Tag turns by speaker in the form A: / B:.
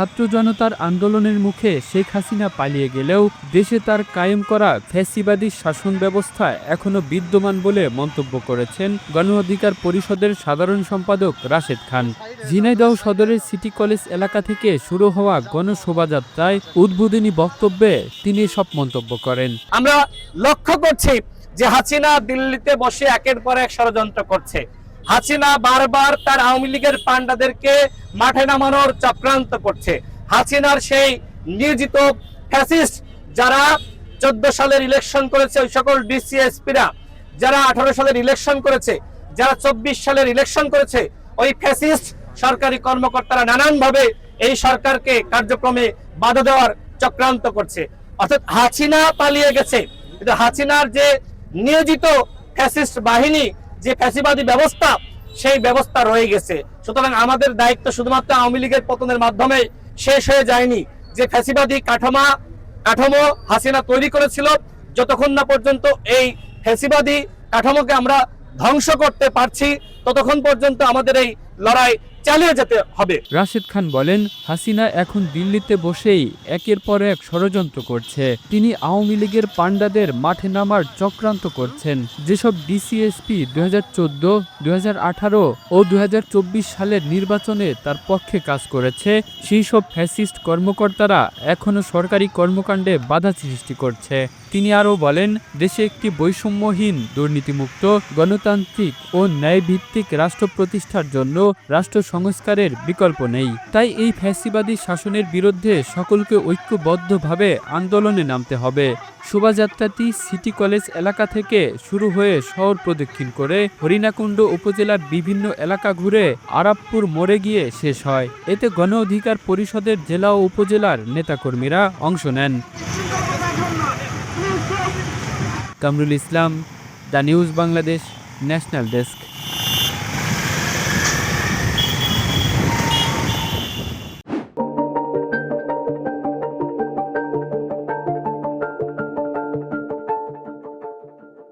A: ছাত্র জনতার আন্দোলনের মুখে শেখ হাসিনা পালিয়ে গেলেও দেশে তার কায়েম করা ফ্যাসিবাদী শাসন ব্যবস্থা এখনও বিদ্যমান বলে মন্তব্য করেছেন গণ অধিকার পরিষদের সাধারণ সম্পাদক রাশেদ খান। ঝিনাইদহ সদরের সিটি কলেজ এলাকা থেকে শুরু হওয়া গণশোভাযাত্রায় উদ্বোধনী বক্তব্যে তিনি সব মন্তব্য করেন।
B: আমরা লক্ষ্য করছি যে হাসিনা দিল্লিতে বসে একের পর এক ষড়যন্ত্র করছে। হাসিনা বারবার তার আওয়ামী লীগের পান্ডাদেরকে মাঠে নামানোর চক্রান্ত করছে। হাসিনার সেই নিয়োজিত ফ্যাসিস্ট যারা চোদ্দ সালের ইলেকশন করেছে, ওই সকল ডিসিএসপিরা যারা আঠারো সালের ইলেকশন করেছে, যারা চব্বিশ সালের ইলেকশন করেছে, ওই ফ্যাসিস্ট সরকারি কর্মকর্তারা নানানভাবে এই সরকারকে কার্যক্রমে বাধা দেওয়ার চক্রান্ত করছে। অর্থাৎ হাসিনা পালিয়ে গেছে। কিন্তু হাসিনার যে নিয়োজিত ফ্যাসিস্ট বাহিনী যে ফ্যাসিবাদী ব্যবস্থা, সেই ব্যবস্থা রয়ে গেছে। সুতরাং আমাদের দায়িত্ব শুধুমাত্র আওয়ামী লীগের পতনের মাধ্যমে শেষ হয়ে যায়নি। যে ফ্যাসিবাদী কাঠামা, কাঠামো হাসিনা তৈরি করেছিল, যতক্ষণ না পর্যন্ত এই ফ্যাসিবাদী কাঠামোকে আমরা ধ্বংস করতে পারছি, ততক্ষণ পর্যন্ত আমাদের এই লড়াই চালিয়ে যেতে হবে।
A: রাশেদ খান বলেন, হাসিনা এখন দিল্লিতে বসেই একের পর এক ষড়যন্ত্র করছে। তিনি আওয়ামী লীগের পাণ্ডাদের মাঠে নামার চক্রান্ত করছেন। যেসব ডিসিএসপি দু হাজার চোদ্দ ও দু সালের নির্বাচনে তার পক্ষে কাজ করেছে, সেই সব ফ্যাসিস্ট কর্মকর্তারা এখনও সরকারি কর্মকাণ্ডে বাধা সৃষ্টি করছে। তিনি আরও বলেন, দেশে একটি বৈষম্যহীন দুর্নীতিমুক্ত, গণতান্ত্রিক ও ন্যায়ভিত্তিক রাষ্ট্র প্রতিষ্ঠার জন্য রাষ্ট্র সংস্কারের বিকল্প নেই। তাই এই ফ্যাসিবাদী শাসনের বিরুদ্ধে সকলকে ঐক্যবদ্ধভাবে আন্দোলনে নামতে হবে। শোভাযাত্রাটি সিটি কলেজ এলাকা থেকে শুরু হয়ে শহর প্রদক্ষিণ করে হরিণাকুণ্ড উপজেলার বিভিন্ন এলাকা ঘুরে আরাবপুর মোড়ে গিয়ে শেষ হয়। এতে গণ অধিকার পরিষদের জেলা ও উপজেলার নেতাকর্মীরা অংশ নেন। Kamrul Islam, the news Bangladesh, national desk.